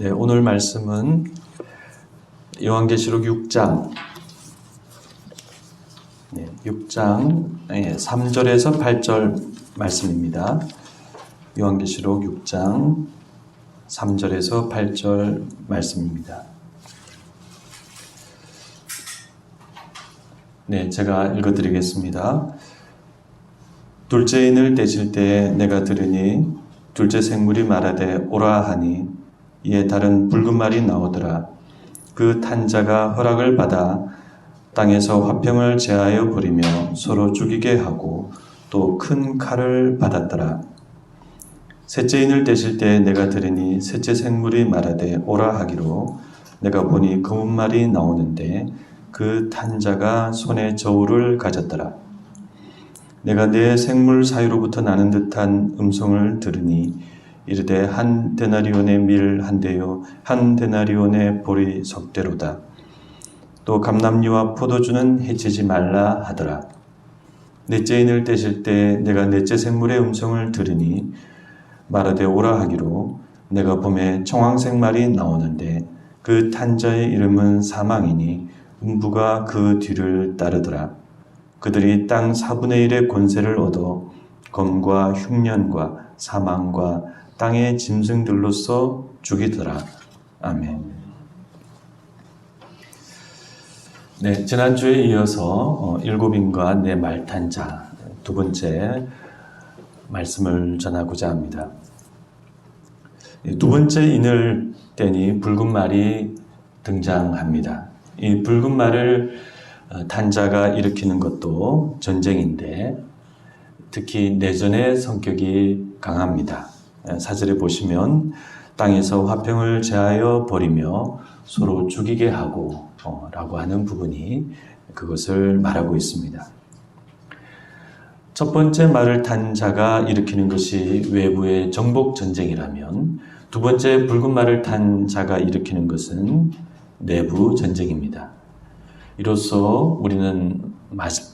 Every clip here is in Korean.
네, 오늘 말씀은 요한계시록 6장 네, 6장 네, 3절에서 8절 말씀입니다. 요한계시록 6장 3절에서 8절 말씀입니다. 네, 제가 읽어드리겠습니다. 둘째 인을 떼실 때 내가 들으니 둘째 생물이 말하되 오라 하니 이에 다른 붉은 말이 나오더라. 그 탄자가 허락을 받아 땅에서 화평을 제하여 버리며 서로 죽이게 하고 또 큰 칼을 받았더라. 셋째 인을 떼실 때 내가 들으니 셋째 생물이 말하되 오라 하기로 내가 보니 검은 말이 나오는데 그 탄자가 손에 저울을 가졌더라. 내가 내 생물 사이로부터 나는 듯한 음성을 들으니 이르되 한 데나리온의 밀 한 대요 한 데나리온의 보리 석 대로다. 또 감남류와 포도주는 해치지 말라 하더라. 넷째 인을 떼실 때 내가 넷째 생물의 음성을 들으니 말하되 오라 하기로 내가 봄에 청황색 말이 나오는데 그 탄자의 이름은 사망이니 음부가 그 뒤를 따르더라. 그들이 땅 4분의 1의 권세를 얻어 검과 흉년과 사망과 땅의 짐승들로서 죽이더라. 아멘. 네, 지난주에 이어서 어, 일곱인과 내 말탄자 두 번째 말씀을 전하고자 합니다. 이두 번째 인을 떼니 붉은 말이 등장합니다. 이 붉은 말을 어, 탄자가 일으키는 것도 전쟁인데 특히 내전의 성격이 강합니다. 에, 사절에 보시면 땅에서 화평을 제하여 버리며 서로 죽이게 하고 어, 라고 하는 부분이 그것을 말하고 있습니다. 첫 번째 말을 탄 자가 일으키는 것이 외부의 정복 전쟁이라면 두 번째 붉은 말을 탄 자가 일으키는 것은 내부 전쟁입니다. 이로써 우리는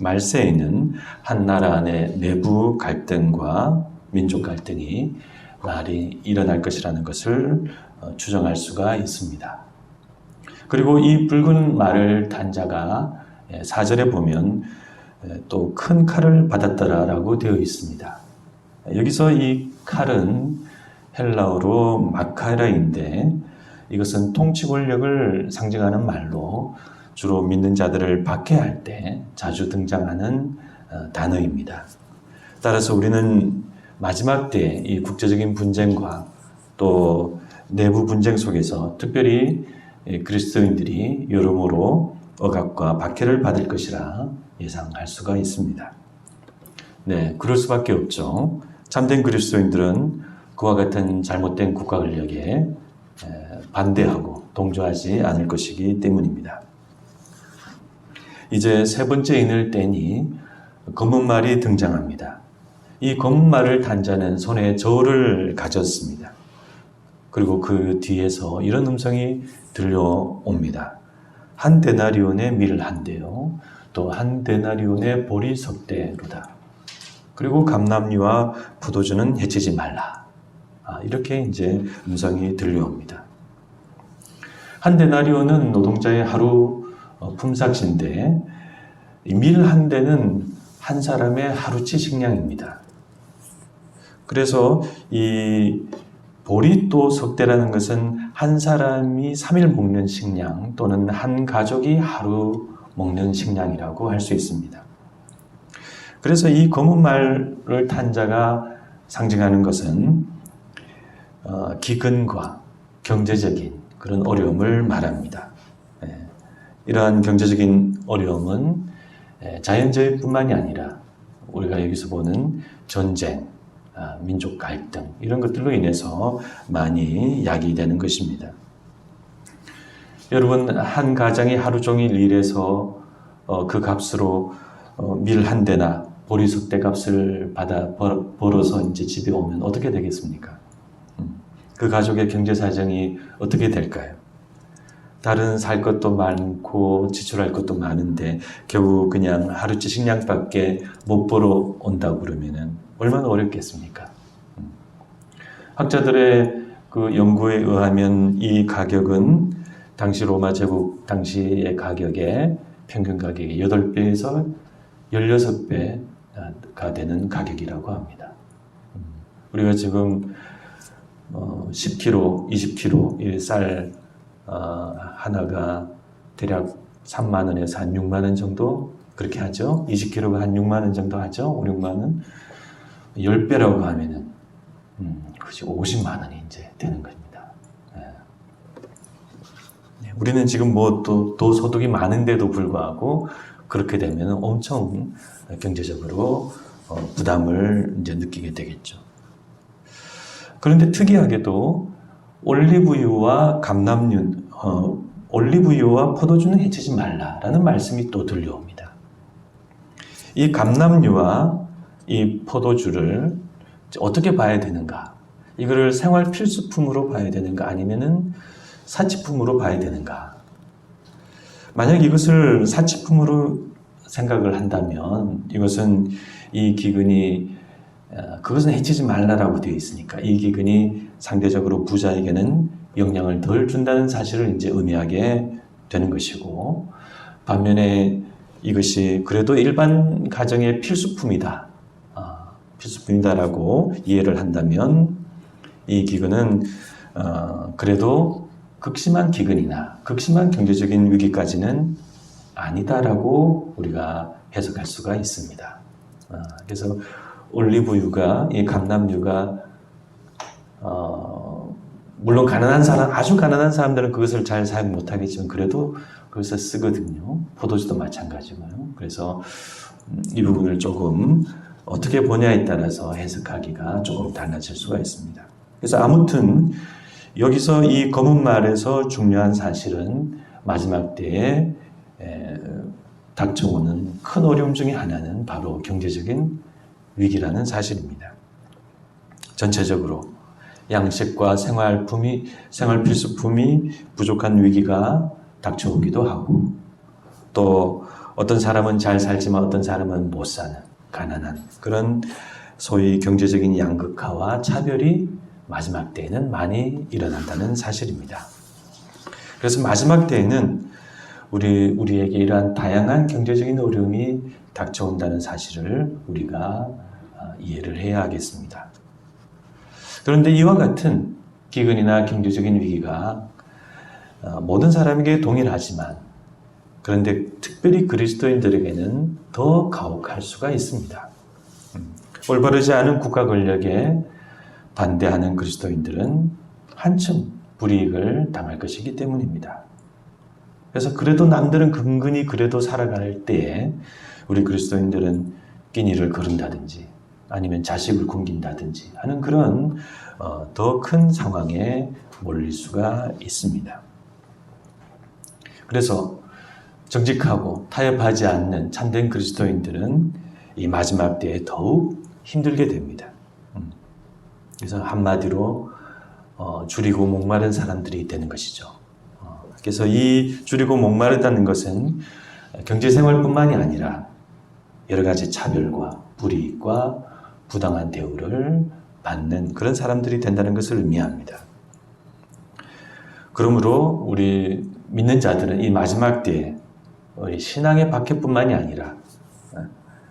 말세에는 한 나라 안에 내부 갈등과 민족 갈등이 말이 일어날 것이라는 것을 어, 추정할 수가 있습니다. 그리고 이 붉은 말을 탄 자가 예, 사절에 보면 또 큰 칼을 받았더라라고 되어 있습니다. 여기서 이 칼은 헬라어로 마카라인데 이것은 통치 권력을 상징하는 말로 주로 믿는 자들을 박해할 때 자주 등장하는 어, 단어입니다. 따라서 우리는 마지막 때 이 국제적인 분쟁과 또 내부 분쟁 속에서 특별히 그리스도인들이 여러모로 억압과 박해를 받을 것이라 예상할 수가 있습니다. 네, 그럴 수밖에 없죠. 참된 그리스도인들은 그와 같은 잘못된 국가 권력에 반대하고 동조하지 않을 것이기 때문입니다. 이제 세 번째 인을 떼니 검은 말이 등장합니다. 이 검은 말을 탄 자는 손에 저울을 가졌습니다. 그리고 그 뒤에서 이런 음성이 들려옵니다. 한 데나리온의 밀을 한 대요. 또 한 데나리온의 보리 석 대로다. 그리고 감남류와 포도주는 해치지 말라. 아, 이렇게 이제 음성이 들려옵니다. 한 데나리온은 노동자의 하루 어, 품삯인데 밀 한 대는 한 사람의 하루치 식량입니다. 그래서 이 보리또 석대라는 것은 한 사람이 3일 먹는 식량 또는 한 가족이 하루 먹는 식량이라고 할 수 있습니다. 그래서 이 검은 말을 탄 자가 상징하는 것은 어, 기근과 경제적인 그런 어려움을 말합니다. 예, 이러한 경제적인 어려움은 예, 자연재해 뿐만이 아니라 우리가 여기서 보는 전쟁, 아, 민족 갈등 이런 것들로 인해서 많이 야기되는 것입니다. 여러분 한 가장이 하루 종일 일해서 어, 그 값으로 어, 밀한 대나 보리석 대 값을 받아 벌어서 이제 집에 오면 어떻게 되겠습니까? 음, 그 가족의 경제 사정이 어떻게 될까요? 다른 살 것도 많고 지출할 것도 많은데 겨우 그냥 하루치 식량밖에 못 벌어 온다고 그러면은 얼마나 어렵겠습니까? 음. 학자들의 그그 연구에 의하면 이 가격은 당시 로마 제국 당시의 가격의 평균 가격의 8배에서 16배가 되는 가격이라고 합니다. 음, 우리가 지금 어, 10kg, 20kg 이쌀 어, 하나가 대략 3만 원에서 한 6만 원 정도 그렇게 하죠. 20kg가 한 6만 원 정도 하죠. 5, 6만 원. 10배라고 하면은 음, 그지 50만 원이 이제 되는 겁니다. 예. 네, 우리는 지금 뭐또 도소득이 많은데도 불구하고 그렇게 되면 엄청 경제적으로 어, 부담을 이제 느끼게 되겠죠. 그런데 특이하게도 올리브유와 감남유, 어, 올리브유와 포도주는 해치지 말라라는 말씀이 또 들려옵니다. 이 감남유와 이 포도주를 어떻게 봐야 되는가? 이거를 생활 필수품으로 봐야 되는가? 아니면은 사치품으로 봐야 되는가? 만약 이것을 사치품으로 생각을 한다면 이것은 이 기근이 어, 그것은 해치지 말라라고 되어 있으니까 이 기근이 상대적으로 부자에게는 영향을 덜 준다는 사실을 이제 의미하게 되는 것이고 반면에 이것이 그래도 일반 가정의 필수품이다. 아, 필수품이다라고 이해를 한다면 이 기근은 어, 그래도 극심한 기근이나 극심한 경제적인 위기까지는 아니다라고 우리가 해석할 수가 있습니다. 아, 그래서 올리브유가 이 감남유가 어, 물론 가난한 사람 아주 가난한 사람들은 그것을 잘 사용 못하겠지만 그래도 그것을 쓰거든요. 포도주도 마찬가지고요. 그래서 음, 이 부분을 조금 어떻게 보냐에 따라서 해석하기가 조금 달라질 수가 있습니다. 그래서 아무튼 여기서 이 검은 말에서 중요한 사실은 마지막 때에 에, 닥쳐오는 큰 어려움 중에 하나는 바로 경제적인 위기라는 사실입니다. 전체적으로 양식과 생활품이 생활 필수품이 부족한 위기가 닥쳐오기도 하고 또 어떤 사람은 잘 살지만 어떤 사람은 못 사는 가난한 그런 소위 경제적인 양극화와 차별이 마지막 때에는 많이 일어난다는 사실입니다. 그래서 마지막 때에는 우리 우리에게 이러한 다양한 경제적인 어려움이 닥쳐온다는 사실을 우리가 어, 이해를 해야 하겠습니다. 그런데 이와 같은 기근이나 경제적인 위기가 어, 모든 사람에게 동일하지만 그런데 특별히 그리스도인들에게는 더 가혹할 수가 있습니다. 음, 올바르지 않은 국가 권력에 반대하는 그리스도인들은 한층 불이익을 당할 것이기 때문입니다. 그래서 그래도 남들은 근근히 그래도 살아갈 때에 우리 그리스도인들은 끼니를 거른다든지 아니면 자식을 굶긴다든지 하는 그런 어, 더큰 상황에 몰릴 수가 있습니다. 그래서 정직하고 타협하지 않는 참된 그리스도인들은 이 마지막 때에 더욱 힘들게 됩니다. 음. 그래서 한마디로 어, 줄이고 목마른 사람들이 되는 것이죠. 어, 그래서 이 줄이고 목마르다는 것은 경제 생활뿐만이 아니라 여러 가지 차별과 불이익과 부당한 대우를 받는 그런 사람들이 된다는 것을 의미합니다. 그러므로 우리 믿는 자들은 이 마지막 때에 우리 신앙의 박해뿐만이 아니라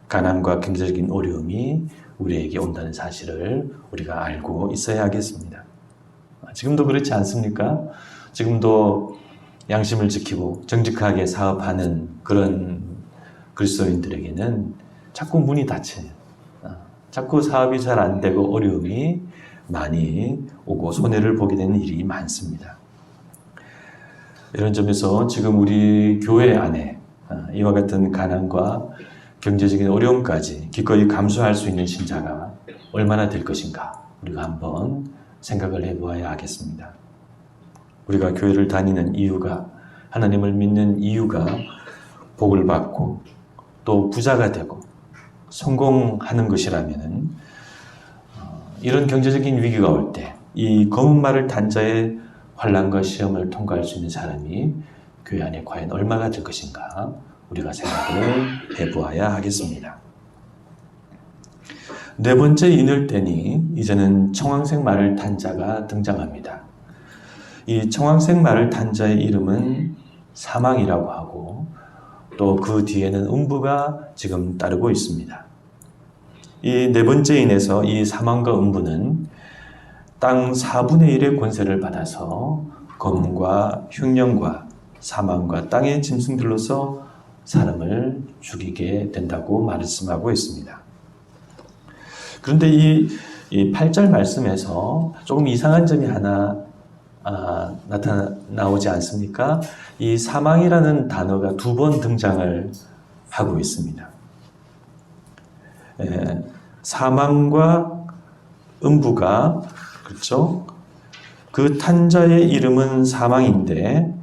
가난과 경제적인 어려움이 우리에게 온다는 사실을 우리가 알고 있어야 하겠습니다. 지금도 그렇지 않습니까? 지금도 양심을 지키고 정직하게 사업하는 그런 그리스도인들에게는 자꾸 문이 닫혀요. 자꾸 사업이 잘 안 되고 어려움이 많이 오고 손해를 보게 되는 일이 많습니다. 이런 점에서 지금 우리 교회 안에 어, 이와 같은 가난과 경제적인 어려움까지 기꺼이 감수할 수 있는 신자가 얼마나 될 것인가 우리가 한번 생각을 해보아야 하겠습니다. 우리가 교회를 다니는 이유가 하나님을 믿는 이유가 복을 받고 또 부자가 되고 성공하는 것이라면은 어, 이런 경제적인 위기가 올 때 이 검은 말을 단자의 환란과 시험을 통과할 수 있는 사람이 교회 안에 과연 얼마가 될 것인가 우리가 생각을 해보아야 하겠습니다. 네 번째 인을 때니 이제는 청황색 말을 탄 자가 등장합니다. 이 청황색 말을 탄 자의 이름은 사망이라고 하고 또 그 뒤에는 음부가 지금 따르고 있습니다. 이 네 번째 인에서 이 사망과 음부는 땅 4분의 1의 권세를 받아서 검과 흉령과 사망과 땅의 짐승들로서 사람을 죽이게 된다고 말씀하고 있습니다. 그런데 이, 이 8절 말씀에서 조금 이상한 점이 하나 아, 나타나 나오지 않습니까? 이 사망이라는 단어가 두 번 등장을 하고 있습니다. 예, 사망과 음부가 그렇죠? 그 탄자의 이름은 사망인데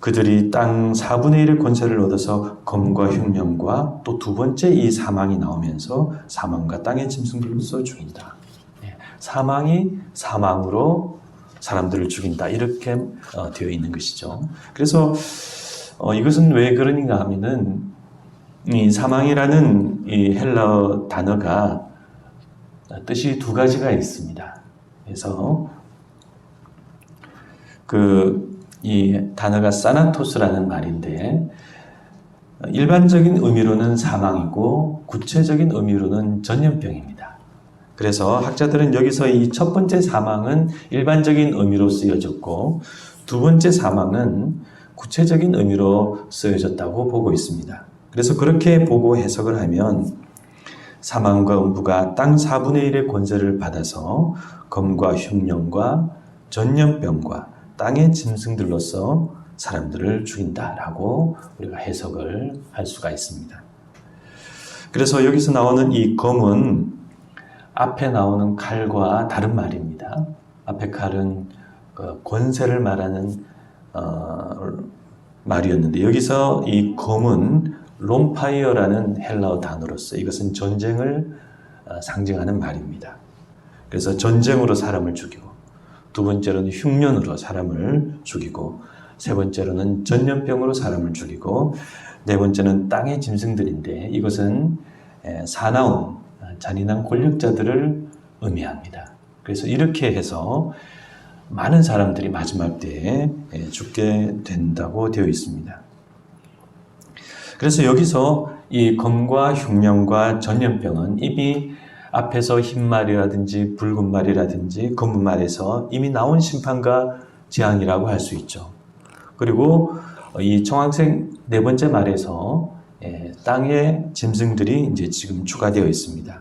그들이 땅 4분의 1의 권세를 얻어서 검과 흉령과 또 두 번째 이 사망이 나오면서 사망과 땅의 짐승들로서 죽인다. 예, 사망이 사망으로 사람들을 죽인다. 이렇게 어, 되어 있는 것이죠. 그래서 어, 이것은 왜 그러는가 하면은 이 사망이라는 이 헬라어 단어가 뜻이 두 가지가 있습니다. 그래서 그 이 단어가 사나토스라는 말인데 일반적인 의미로는 사망이고 구체적인 의미로는 전염병입니다. 그래서 학자들은 여기서 이 첫 번째 사망은 일반적인 의미로 쓰여졌고 두 번째 사망은 구체적인 의미로 쓰여졌다고 보고 있습니다. 그래서 그렇게 보고 해석을 하면 사망과 음부가 땅 4분의 1의 권세를 받아서 검과 흉령과 전염병과 땅의 짐승들로서 사람들을 죽인다라고 우리가 해석을 할 수가 있습니다. 그래서 여기서 나오는 이 검은 앞에 나오는 칼과 다른 말입니다. 앞에 칼은 그 권세를 말하는 어, 말이었는데 여기서 이 검은 롬파이어라는 헬라어 단어로서 이것은 전쟁을 어, 상징하는 말입니다. 그래서 전쟁으로 사람을 죽이고 두 번째로는 흉년으로 사람을 죽이고 세 번째로는 전염병으로 사람을 죽이고 네 번째는 땅의 짐승들인데 이것은 사나운 잔인한 권력자들을 의미합니다. 그래서 이렇게 해서 많은 사람들이 마지막 때에 죽게 된다고 되어 있습니다. 그래서 여기서 이 검과 흉령과 전염병은 이미 앞에서 흰 말이라든지 붉은 말이라든지 검은 말에서 이미 나온 심판과 재앙이라고 할 수 있죠. 그리고 이 청황색 네 번째 말에서 예, 땅의 짐승들이 이제 지금 추가되어 있습니다.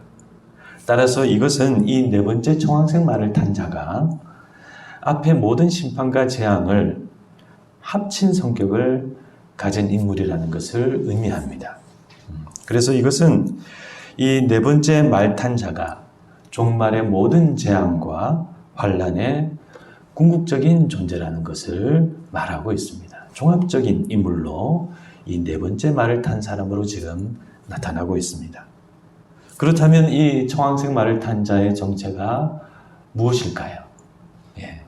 따라서 이것은 이 네 번째 청황색 말을 탄 자가 앞에 모든 심판과 재앙을 합친 성격을 가진 인물이라는 것을 의미합니다. 그래서 이것은 이 네 번째 말탄 자가 종말의 모든 재앙과 환란의 궁극적인 존재라는 것을 말하고 있습니다. 종합적인 인물로 이 네 번째 말을 탄 사람으로 지금 나타나고 있습니다. 그렇다면 이 청황색 말을 탄 자의 정체가 무엇일까요? 예.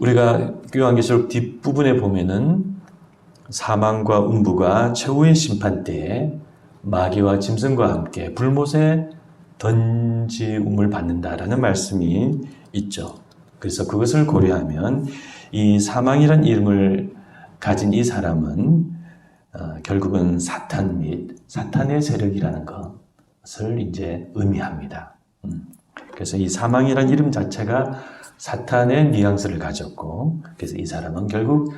우리가 요한계시록 뒷부분에 보면은 사망과 음부가 최후의 심판 때에 마귀와 짐승과 함께 불못에 던지움을 받는다라는 말씀이 있죠. 그래서 그것을 고려하면 이 사망이란 이름을 가진 이 사람은 어, 결국은 사탄 및 사탄의 세력이라는 것을 이제 의미합니다. 음. 그래서 이 사망이란 이름 자체가 사탄의 뉘앙스를 가졌고, 그래서 이 사람은 결국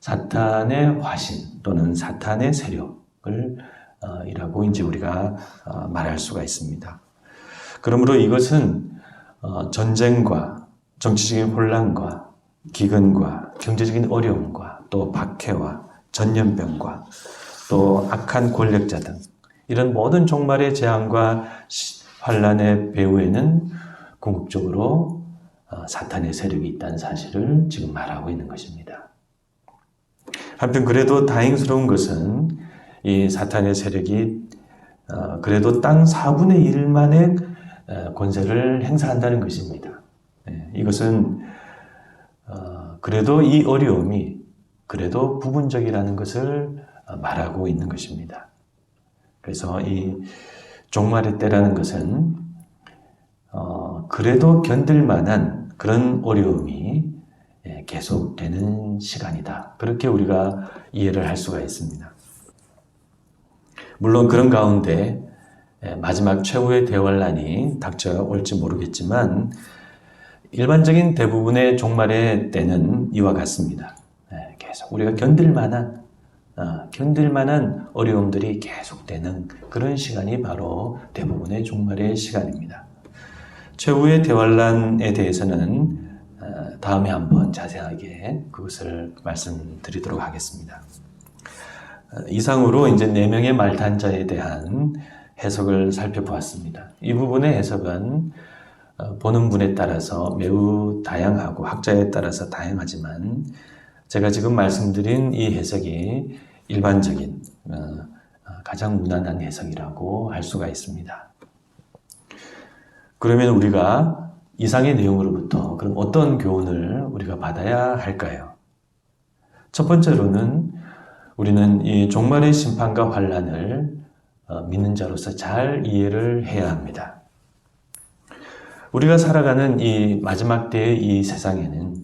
사탄의 화신 또는 사탄의 세력을 어, 이라고 이제 우리가 어, 말할 수가 있습니다. 그러므로 이것은 어, 전쟁과 정치적인 혼란과 기근과 경제적인 어려움과 또 박해와 전염병과 또 악한 권력자 등 이런 모든 종말의 재앙과 환란의 배후에는 궁극적으로 사탄의 세력이 있다는 사실을 지금 말하고 있는 것입니다. 한편 그래도 다행스러운 것은 이 사탄의 세력이 어, 그래도 땅 4분의 1만의 어, 권세를 행사한다는 것입니다. 예, 이것은 어, 그래도 이 어려움이 그래도 부분적이라는 것을 말하고 있는 것입니다. 그래서 이 종말의 때라는 것은 어, 그래도 견딜 만한 그런 어려움이 예, 계속되는 시간이다. 그렇게 우리가 이해를 할 수가 있습니다. 물론 그런 가운데 예, 마지막 최후의 대환란이 닥쳐올지 모르겠지만 일반적인 대부분의 종말의 때는 이와 같습니다. 예, 계속 우리가 견딜 만한 아, 견딜 만한 어려움들이 계속되는 그런 시간이 바로 대부분의 종말의 시간입니다. 최후의 대환란에 대해서는 어, 다음에 한번 자세하게 그것을 말씀드리도록 하겠습니다. 어, 이상으로 이제 네 명의 말단자에 대한 해석을 살펴보았습니다. 이 부분의 해석은 어, 보는 분에 따라서 매우 다양하고 학자에 따라서 다양하지만 제가 지금 말씀드린 이 해석이 일반적인 가장 무난한 해석이라고 할 수가 있습니다. 그러면 우리가 이상의 내용으로부터 그럼 어떤 교훈을 우리가 받아야 할까요? 첫 번째로는 우리는 이 종말의 심판과 환란을 어, 믿는 자로서 잘 이해를 해야 합니다. 우리가 살아가는 이 마지막 때의 이 세상에는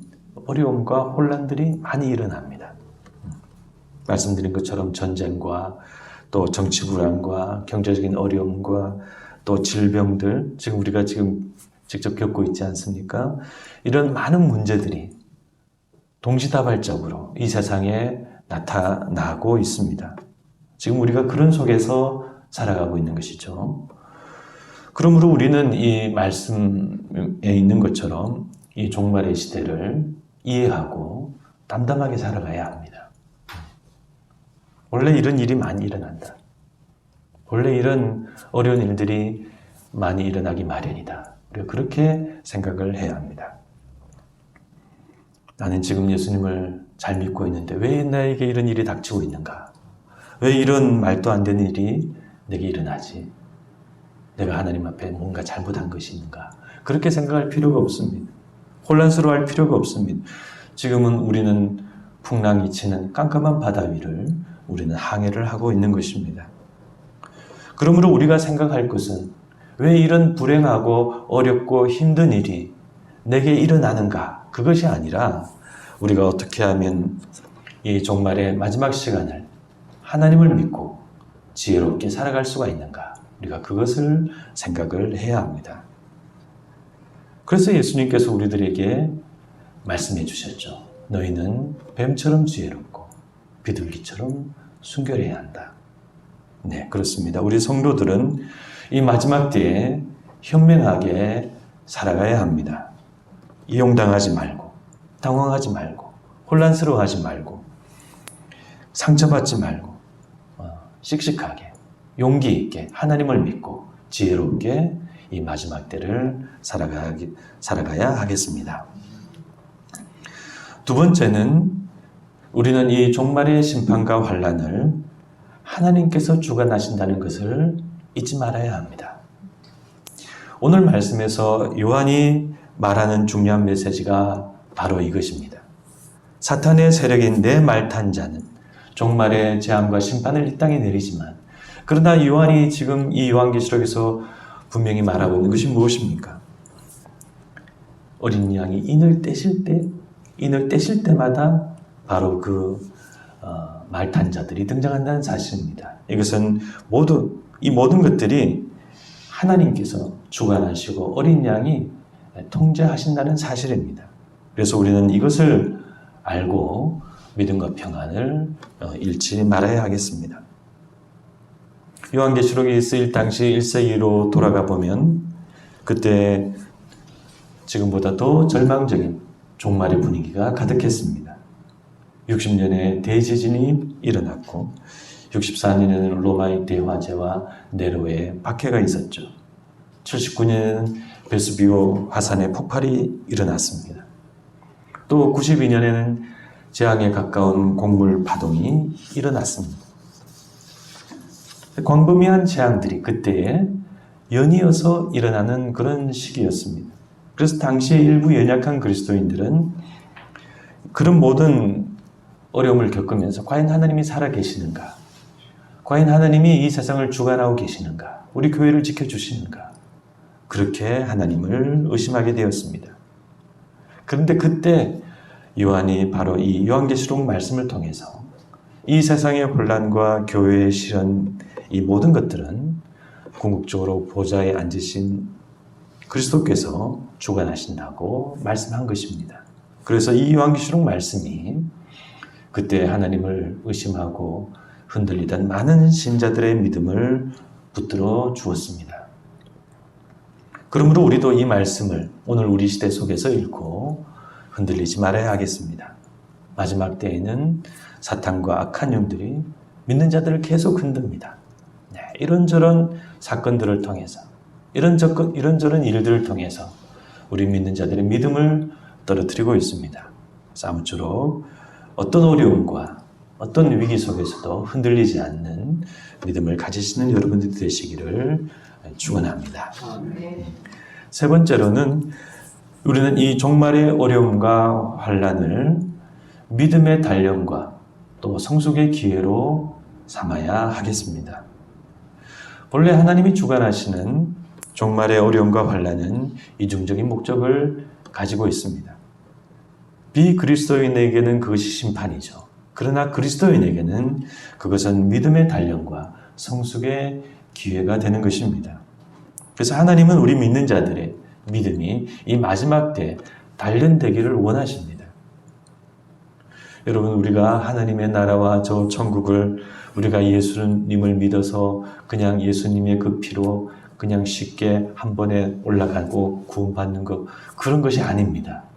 어려움과 혼란들이 많이 일어납니다. 말씀드린 것처럼 전쟁과 또 정치 불안과 경제적인 어려움과 또 질병들 지금 우리가 지금 직접 겪고 있지 않습니까? 이런 많은 문제들이 동시다발적으로 이 세상에 나타나고 있습니다. 지금 우리가 그런 속에서 살아가고 있는 것이죠. 그러므로 우리는 이 말씀에 있는 것처럼 이 종말의 시대를 이해하고 담담하게 살아가야 합니다. 원래 이런 일이 많이 일어난다. 원래 이런 어려운 일들이 많이 일어나기 마련이다. 우리가 그렇게 생각을 해야 합니다. 나는 지금 예수님을 잘 믿고 있는데 왜 나에게 이런 일이 닥치고 있는가? 왜 이런 말도 안 되는 일이 내게 일어나지? 내가 하나님 앞에 뭔가 잘못한 것이 있는가? 그렇게 생각할 필요가 없습니다. 혼란스러워할 필요가 없습니다. 지금은 우리는 풍랑이 치는 깜깜한 바다 위를 우리는 항해를 하고 있는 것입니다. 그러므로 우리가 생각할 것은 왜 이런 불행하고 어렵고 힘든 일이 내게 일어나는가? 그것이 아니라 우리가 어떻게 하면 이 종말의 마지막 시간을 하나님을 믿고 지혜롭게 살아갈 수가 있는가? 우리가 그것을 생각을 해야 합니다. 그래서 예수님께서 우리들에게 말씀해 주셨죠. 너희는 뱀처럼 지혜롭고 비둘기처럼 순결해야 한다. 네, 그렇습니다. 우리 성도들은 이 마지막 때에 현명하게 살아가야 합니다. 이용당하지 말고, 당황하지 말고, 혼란스러워하지 말고, 상처받지 말고, 어, 씩씩하게, 용기 있게 하나님을 믿고 지혜롭게 이 마지막 때를 살아가, 살아가야 하겠습니다. 두 번째는 우리는 이 종말의 심판과 환란을 하나님께서 주관하신다는 것을 잊지 말아야 합니다. 오늘 말씀에서 요한이 말하는 중요한 메시지가 바로 이것입니다. 사탄의 세력인 내 말탄 자는 종말의 재앙과 심판을 이 땅에 내리지만 그러나 요한이 지금 이 요한계시록에서 분명히 말하고 있는 것이 무엇입니까? 어린 양이 인을 떼실 때, 인을 떼실 때마다 바로 그 어, 말탄자들이 등장한다는 사실입니다. 이것은 모두 이 모든 것들이 하나님께서 주관하시고 어린 양이 통제하신다는 사실입니다. 그래서 우리는 이것을 알고 믿음과 평안을 어, 잃지 말아야 하겠습니다. 요한계시록이 쓰일 당시 1세기로 돌아가 보면 그때 지금보다 더 절망적인 종말의 분위기가 가득했습니다. 60년에 대지진이 일어났고 64년에는 로마의 대화재와 네로의 박해가 있었죠. 79년에는 베스비오 화산의 폭발이 일어났습니다. 또 92년에는 재앙에 가까운 곡물 파동이 일어났습니다. 광범위한 재앙들이 그때에 연이어서 일어나는 그런 시기였습니다. 그래서 당시에 일부 연약한 그리스도인들은 그런 모든 어려움을 겪으면서 과연 하나님이 살아 계시는가? 과연 하나님이 이 세상을 주관하고 계시는가? 우리 교회를 지켜주시는가? 그렇게 하나님을 의심하게 되었습니다. 그런데 그때 요한이 바로 이 요한계시록 말씀을 통해서 이 세상의 혼란과 교회의 실현 이 모든 것들은 궁극적으로 보좌에 앉으신 그리스도께서 주관하신다고 말씀한 것입니다. 그래서 이 요한계시록 말씀이 그때 하나님을 의심하고 흔들리던 많은 신자들의 믿음을 붙들어 주었습니다. 그러므로 우리도 이 말씀을 오늘 우리 시대 속에서 읽고 흔들리지 말아야 하겠습니다. 마지막 때에는 사탄과 악한 영들이 믿는 자들을 계속 흔듭니다. 네, 이런저런 사건들을 통해서 이런저런, 이런저런 일들을 통해서 우리 믿는 자들의 믿음을 떨어뜨리고 있습니다. 아무쪼록 어떤 어려움과 어떤 위기 속에서도 흔들리지 않는 믿음을 가지시는 여러분들이 되시기를 축원합니다. 세 번째로는 우리는 이 종말의 어려움과 환란을 믿음의 단련과 또 성숙의 기회로 삼아야 하겠습니다. 본래 하나님이 주관하시는 종말의 어려움과 환란은 이중적인 목적을 가지고 있습니다. 비그리스도인에게는 그것이 심판이죠. 그러나 그리스도인에게는 그것은 믿음의 단련과 성숙의 기회가 되는 것입니다. 그래서 하나님은 우리 믿는 자들의 믿음이 이 마지막 때 단련되기를 원하십니다. 여러분, 우리가 하나님의 나라와 저 천국을 우리가 예수님을 믿어서 그냥 예수님의 그 피로 그냥 쉽게 한 번에 올라가고 구원받는 것, 그런 것이 아닙니다.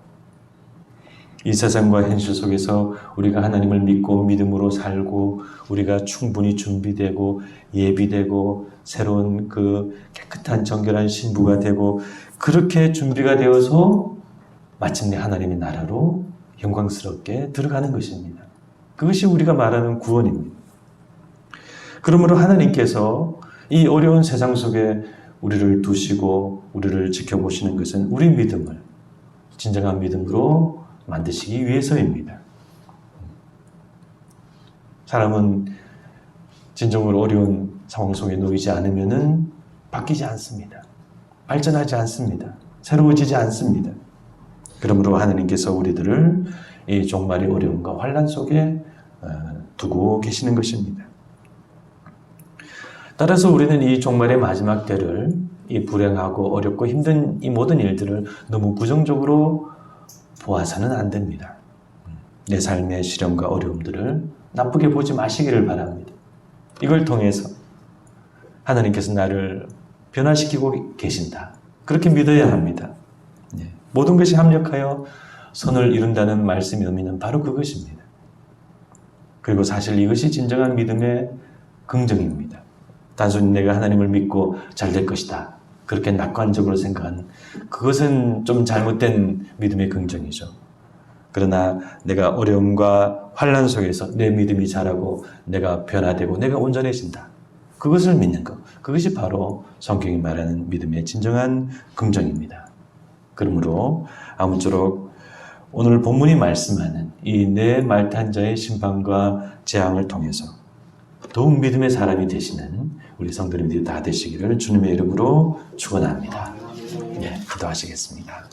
이 세상과 현실 속에서 우리가 하나님을 믿고 믿음으로 살고 우리가 충분히 준비되고 예비되고 새로운 그 깨끗한 정결한 신부가 되고 그렇게 준비가 되어서 마침내 하나님의 나라로 영광스럽게 들어가는 것입니다. 그것이 우리가 말하는 구원입니다. 그러므로 하나님께서 이 어려운 세상 속에 우리를 두시고 우리를 지켜보시는 것은 우리 믿음을 진정한 믿음으로 만드시기 위해서입니다. 사람은 진정으로 어려운 상황 속에 놓이지 않으면은 바뀌지 않습니다. 발전하지 않습니다. 새로워지지 않습니다. 그러므로 하나님께서 우리들을 이 종말의 어려움과 환란 속에 어, 두고 계시는 것입니다. 따라서 우리는 이 종말의 마지막 때를 이 불행하고 어렵고 힘든 이 모든 일들을 너무 부정적으로 보아서는 안 됩니다. 내 삶의 시련과 어려움들을 나쁘게 보지 마시기를 바랍니다. 이걸 통해서 하나님께서 나를 변화시키고 계신다. 그렇게 믿어야 합니다. 네. 모든 것이 합력하여 선을 이룬다는 말씀의 의미는 바로 그것입니다. 그리고 사실 이것이 진정한 믿음의 긍정입니다. 단순히 내가 하나님을 믿고 잘 될 것이다. 그렇게 낙관적으로 생각하는 그것은 좀 잘못된 믿음의 긍정이죠. 그러나 내가 어려움과 환란 속에서 내 믿음이 자라고 내가 변화되고 내가 온전해진다. 그것을 믿는 것. 그것이 바로 성경이 말하는 믿음의 진정한 긍정입니다. 그러므로 아무쪼록 오늘 본문이 말씀하는 이 내 말탄자의 심판과 재앙을 통해서 더욱 믿음의 사람이 되시는 우리 성도님들이 다 되시기를 주님의 이름으로 축원합니다. 예, 기도하시겠습니다.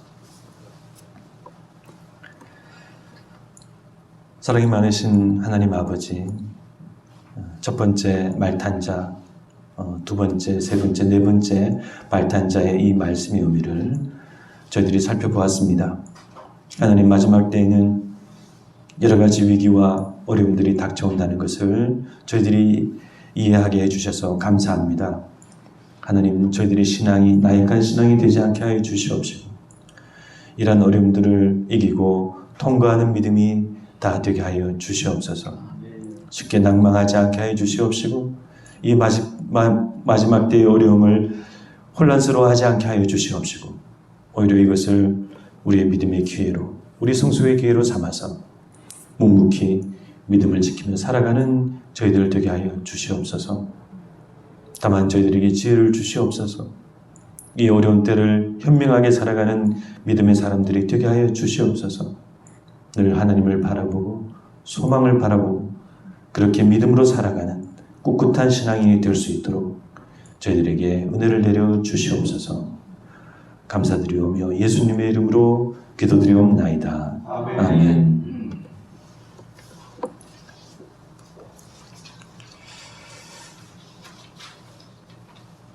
사랑이 많으신 하나님 아버지, 첫 번째 말탄자, 어, 두 번째, 세 번째, 네 번째 말탄자의 이 말씀의 의미를 저희들이 살펴보았습니다. 하나님 마지막 때에는 여러 가지 위기와 어려움들이 닥쳐온다는 것을 저희들이 이해하게 해주셔서 감사합니다. 하나님, 저희들의 신앙이 나약한 신앙이 되지 않게 하여 주시옵시고, 이러한 어려움들을 이기고 통과하는 믿음이 다 되게 하여 주시옵소서. 쉽게 낭망하지 않게 하여 주시옵시고, 이 마지막, 마지막 때의 어려움을 혼란스러워하지 않게 하여 주시옵시고, 오히려 이것을 우리의 믿음의 기회로, 우리 성수의 기회로 삼아서 묵묵히 믿음을 지키며 살아가는 저희들 되게 하여 주시옵소서. 다만 저희들에게 지혜를 주시옵소서. 이 어려운 때를 현명하게 살아가는 믿음의 사람들이 되게 하여 주시옵소서. 늘 하나님을 바라보고 소망을 바라보고 그렇게 믿음으로 살아가는 꿋꿋한 신앙인이 될 수 있도록 저희들에게 은혜를 내려 주시옵소서. 감사드리오며 예수님의 이름으로 기도드리옵나이다. 아멘.